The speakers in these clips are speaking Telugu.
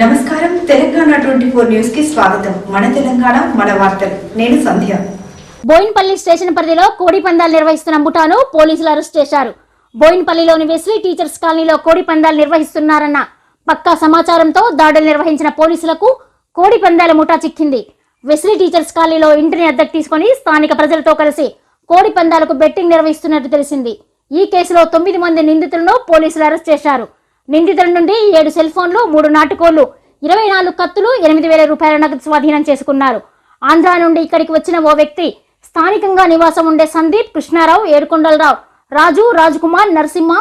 నమస్కారం. తెలంగాణ ట్వంటీ ఫోర్ న్యూస్కి స్వాగతం. మన తెలంగాణ మన వార్తలు. నేను సంధ్య. బోయిన్పల్లి స్టేషన్ పరిధిలో కోడి పందాలు నిర్వహిస్తున్న ముఠాను పోలీసులు అరెస్ట్ చేశారు. బోయిన్పల్లిలోని వెస్లీ టీచర్స్ కాలనీలో కోడి పందాలు నిర్వహిస్తున్నారన్న పక్కా సమాచారంతో దాడులు నిర్వహించిన పోలీసులకు కోడి పందాల ముఠా చిక్కింది. వెస్లీ టీచర్స్ కాలనీలో ఇంటిని అద్దెకు తీసుకొని స్థానిక ప్రజలతో కలిసి కోడి పందాలకు బెట్టింగ్ నిర్వహిస్తున్నట్టు తెలిసింది. ఈ కేసులో తొమ్మిది మంది నిందితులను పోలీసులు అరెస్ట్ చేశారు. నిందితుల నుండి ఏడు సెల్ ఫోన్లు మూడు నాటుకోళ్ళు ఇరవై నాలుగు కత్తులు ఎనిమిది వేల రూపాయల నగదు స్వాధీనం చేసుకున్నారు. ఆంధ్రా నుండి ఇక్కడికి వచ్చిన ఓ వ్యక్తి స్థానికంగా నివాసం ఉండే సందీప్ కృష్ణారావు ఏడుకొండలరావు రాజు రాజకుమార్ నరసింహ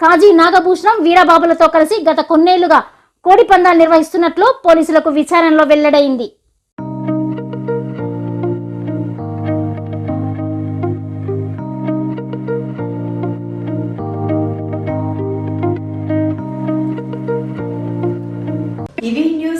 కాజీ నాగభూషణం వీరబాబులతో కలిసి గత కొన్నేళ్ళుగా కోడి పందాలు నిర్వహిస్తున్నట్లు పోలీసులకు విచారణలో వెల్లడైంది.